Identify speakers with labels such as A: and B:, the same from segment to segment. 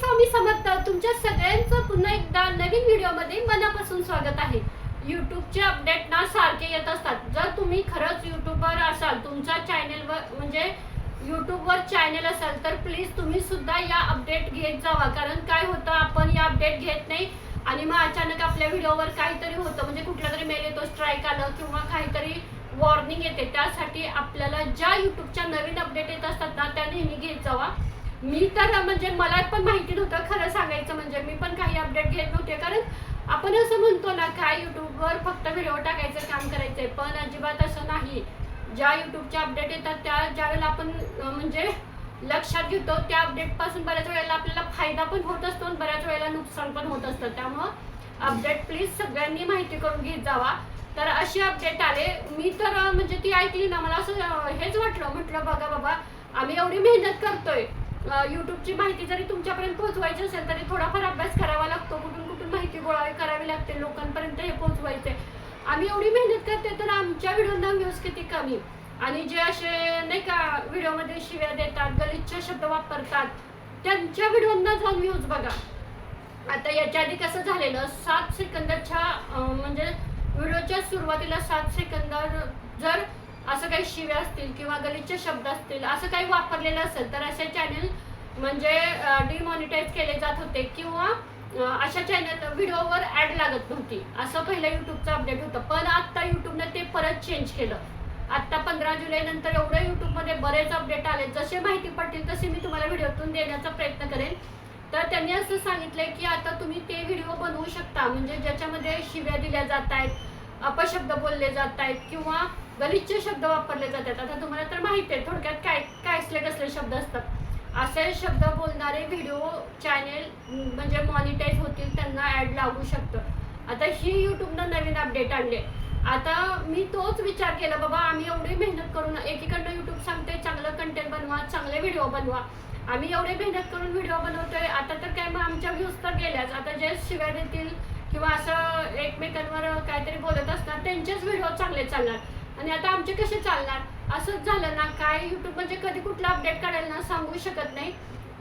A: स्वामी समर्थ तुमच्या सगळ्यांचं पुन्हा एकदा नवीन व्हिडिओमध्ये मनापासून स्वागत आहे. युट्यूबचे अपडेट ना सारखे येत असतात. जर तुम्ही खरंच युट्यूबवर असाल तुमच्या चॅनेलवर म्हणजे युट्यूबवर चॅनेल असाल तर प्लीज तुम्ही सुद्धा या अपडेट घेत जावा. कारण काय होतं आपण या अपडेट घेत नाही आणि मग अचानक आपल्या व्हिडिओवर काहीतरी होतं. म्हणजे कुठला तरी मेल येतो स्ट्राईक आलं किंवा काहीतरी वॉर्निंग येते. त्यासाठी आपल्याला ज्या युट्यूबच्या नवीन अपडेट येत असतात ना त्या नेहमी घेत जावा. मी तर म्हणजे मला पण माहिती नव्हतं खरं सांगायचं म्हणजे. मी पण काही अपडेट घेत नव्हते. कारण आपण असं म्हणतो ना काय युट्यूबवर फक्त व्हिडिओ टाकायचं काम करायचंय. पण अजिबात असं नाही. ज्या यूट्यूबच्या अपडेट येतात त्या ज्यावेळेला आपण म्हणजे लक्षात घेतो त्या अपडेटपासून बऱ्याच वेळेला आपल्याला फायदा पण होत असतो आणि बऱ्याच वेळेला नुकसान पण होत असतं. त्यामुळं अपडेट प्लीज सगळ्यांनी माहिती करून घेत जावा. तर अशी अपडेट आले. मी तर म्हणजे ती ऐकली ना मला असं हेच वाटलं. म्हटलं बघा बाबा आम्ही एवढी मेहनत करतोय. युट्यूबची माहिती जरी तुमच्यापर्यंत पोहोचवायची असेल तरी थोडाफार अभ्यास करावा लागतो. कुठून कुठून माहिती गोळा करावी लागते लोकांपर्यंत हे पोहोचवायचे आम्ही एवढी मेहनत करते तर आमच्या व्हिडिओंना व्ह्यूज किती कमी? आणि जे असे नाही का व्हिडिओमध्ये शिव्या देतात गलिच्छ शब्द वापरतात त्यांच्या व्हिडिओना जाऊन व्ह्यूज बघा. आता याच्या आधी कसं झालेलं सात सेकंदाच्या म्हणजे व्हिडिओच्या सुरुवातीला सात सेकंदावर जर असं काही शिव्या असतील किंवा गलिच्छ शब्द असतील असं काही वापरलेलं असेल तर असे चॅनल म्हणजे डिमॉनिटाईज केले जात होते किंवा अशा चॅनल व्हिडिओवर ॲड लागत नव्हती. असं पहिलं युट्यूबचं अपडेट होतं. पण आत्ता यूट्यूबनं ते परत चेंज केलं. आत्ता पंधरा जुलै नंतर एवढं युट्यूबमध्ये बरेच अपडेट आले. जसे माहिती पडतील तसे मी तुम्हाला व्हिडिओतून देण्याचा प्रयत्न करेन. तर त्यांनी असं सांगितलंय की आता तुम्ही ते व्हिडिओ बनवू शकता. म्हणजे ज्याच्यामध्ये शिव्या दिल्या जात आहेत अपशब्द बोलले जात आहेत किंवा गलिच्छ शब्द वापरले जातात. आता तुम्हाला तर माहिती आहे थोडक्यात काय काय असले कसले शब्द असतात. असे शब्द बोलणारे व्हिडिओ चॅनेल म्हणजे मॉनिटाईज होतील त्यांना ॲड लागू शकतं. आता ही यूट्यूबनं नवीन अपडेट आणले आता मी तोच विचार केला बाबा आम्ही एवढी मेहनत करून एकीकडनं यूट्यूब सांगते चांगलं कंटेंट बनवा चांगले व्हिडिओ बनवा. आम्ही एवढे मेहनत करून व्हिडिओ बनवतोय आता तर काय मग आमच्या व्ह्यूज तर गेल्याच. आता जे शिवाय देतील किंवा असं एकमेकांवर काहीतरी बोलत असतात त्यांचेच व्हिडिओ चांगले चालणार. आणि आता आमचे कसे चालणार? असंच झालं ना काय युट्यूब म्हणजे कधी कुठला अपडेट करायला ना सांगू शकत नाही.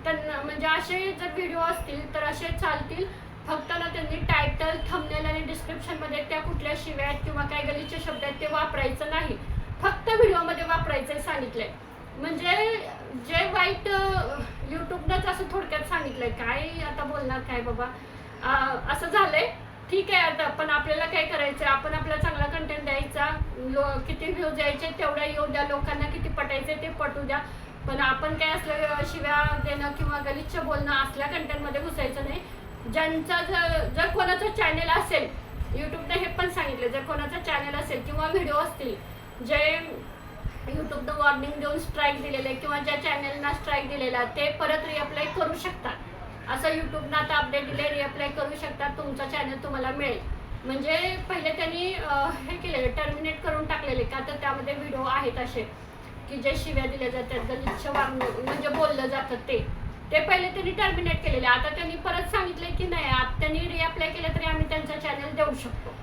A: तर म्हणजे असे जर व्हिडिओ असतील तर असे चालतील. फक्त ना त्यांनी टायटल थंबनेल आणि डिस्क्रिप्शनमध्ये त्या कुठल्या शिव्या आहेत किंवा काय गलीचे शब्द आहेत ते वापरायचं नाही. फक्त व्हिडिओमध्ये वापरायचं सांगितलं आहे म्हणजे जे वाईट यूट्यूबनंच असं थोडक्यात सांगितलं आहे काय आता बोलणार काय बाबा? असं झालं आहे ठीक आहे आता पण आपल्याला काय करायचं? आपण आपला चांगला कंटेंट द्यायचा. लो किती व्ह्यूज यायचे तेवढ्या येऊ द्या. लोकांना किती पटायचे ते पटू द्या. पण आपण काय असलं शिव्या देणं किंवा गलिच्छ बोलणं असल्या कंटेंटमध्ये घुसायचं नाही. ज्यांचा जर जर कोणाचं चॅनेल असेल युट्यूबने हे पण सांगितलं जर कोणाचं चॅनेल असेल किंवा व्हिडिओ असतील जे यूट्यूबनं वॉर्निंग देऊन स्ट्राईक दिलेले किंवा ज्या चॅनेलना स्ट्राईक दिलेला ते परत रिअप्लाय करू शकतात. असं यूट्यूबनं आता अपडेट दिले रिअप्लाय करू शकतात तुमचा चॅनल तुम्हाला मिळेल. म्हणजे पहिले त्यांनी हे केलेले टर्मिनेट करून टाकलेले का तर त्यामध्ये व्हिडिओ आहेत असे की जे शिव्या दिल्या जातात गलिच्छ वागणूक म्हणजे बोललं जातं ते. ते पहिले त्यांनी टर्मिनेट केलेले. आता त्यांनी परत सांगितले की नाही त्यांनी रिअप्लाय केलं तरी आम्ही त्यांचा चॅनल देऊ शकतो.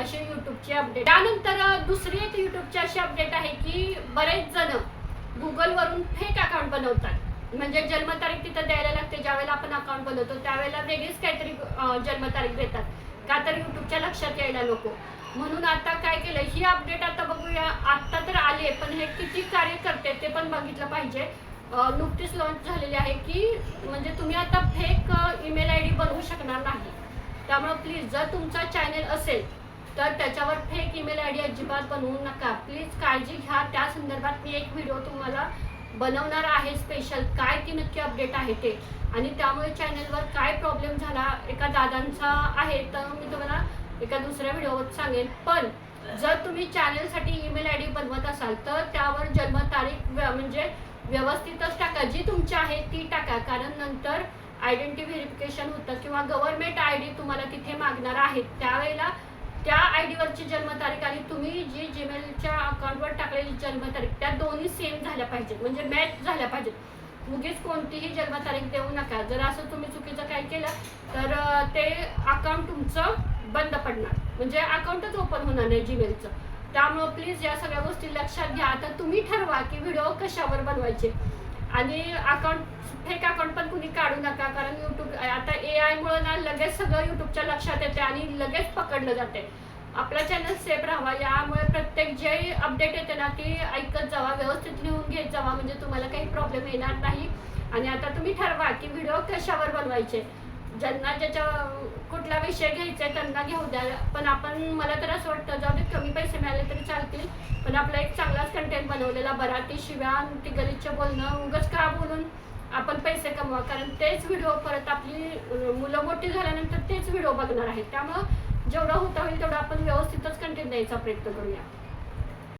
A: असे यूट्यूबची अपडेट त्यानंतर दुसरी एक यूट्यूबची अशी अपडेट आहे की बरेच जण गुगलवरून फेक अकाउंट बनवतात. म्हणजे जन्मतारीख तिथं द्यायला लागते ज्यावेळेला आपण अकाउंट बनवतो त्यावेळेला वेगळीच काहीतरी जन्मतारीख देतात का तर युट्यूबच्या लक्षात यायला नको. म्हणून आता काय केलं ही अपडेट आता बघूया. आत्ता तर आली आहे पण हे किती कार्य करते ते पण बघितलं पाहिजे. नुकतीच लॉन्च झालेली आहे की म्हणजे तुम्ही आता फेक ईमेल आय डी बनवू शकणार नाही. त्यामुळे प्लीज जर तुमचा चॅनेल असेल तर त्याच्यावर फेक ईमेल आय डी अजिबात बनवू नका. प्लीज काळजी घ्या. त्या संदर्भात मी एक व्हिडिओ तुम्हाला बनवणार आहे स्पेशल काय ती नक्की अपडेट आहे ते. आणि त्यामुळे चॅनलवर काय प्रॉब्लेम झाला एका दादांचा आहे तर मी तुम्हाला एका दुसऱ्या व्हिडिओवर सांगेन. पण जर तुम्ही चॅनलसाठी ईमेल आय डी बनवत असाल तर त्यावर जन्मतारीख म्हणजे व्यवस्थितच टाका. जी तुमची आहे ती टाका. कारण नंतर आयडेंटिटी व्हेरिफिकेशन होतं किंवा गव्हर्नमेंट आय डी तुम्हाला तिथे मागणार आहेत त्यावेळेला त्या आय डीवरची जन्मतारीख आणि तुम्ही जी जीमेलच्या अकाउंटवर टाकलेली जन्मतारीख त्या दोन्ही सेम झाल्या पाहिजेत. म्हणजे मॅच झाल्या पाहिजेत. उगीच कोणतीही जन्मतारीख देऊ नका. जर असं तुम्ही चुकीचं काय केलं तर ते अकाउंट तुमचं बंद पडणार. म्हणजे अकाउंटच ओपन होणार नाही जीमेलचं त्यामुळं प्लीज या सगळ्या गोष्टी लक्षात घ्या. आता तुम्ही ठरवा की व्हिडिओ कशावर बनवायचे. आणि अकाउंट फेक अकाउंट पण कुणी काढू नका कारण युट्यूब आता ए आयमुळं ना लगेच सगळं युट्यूबच्या लक्षात येते आणि लगेच पकडलं जाते. आपला चॅनल सेफ राहावा यामुळे प्रत्येक जे अपडेट येते ना ती ऐकत जावा व्यवस्थित लिहून घेत जावा म्हणजे तुम्हाला काही प्रॉब्लेम येणार नाही. आणि आता तुम्ही ठरवा की व्हिडिओ कशावर बनवायचे. ज्यांना ज्याच्या कुठला विषय घ्यायचा आहे त्यांना घेऊ द्या. पण आपण मला तर असं वाटतं जाऊ दे कमी पैसे मिळाले तरी चालतील. पण आपला एक चांगलाच कंटेंट बनवलेला बरा ती शिव्या ते ती गलिच्छ बोलणं उगाच का बोलून आपण पैसे कमवा? कारण तेच व्हिडिओ परत आपली मुलं मोठी झाल्यानंतर तेच व्हिडिओ बघणार आहेत. त्यामुळं जेवढं होता होईल तेवढं आपण व्यवस्थितच कंटेंट द्यायचा प्रयत्न करूया.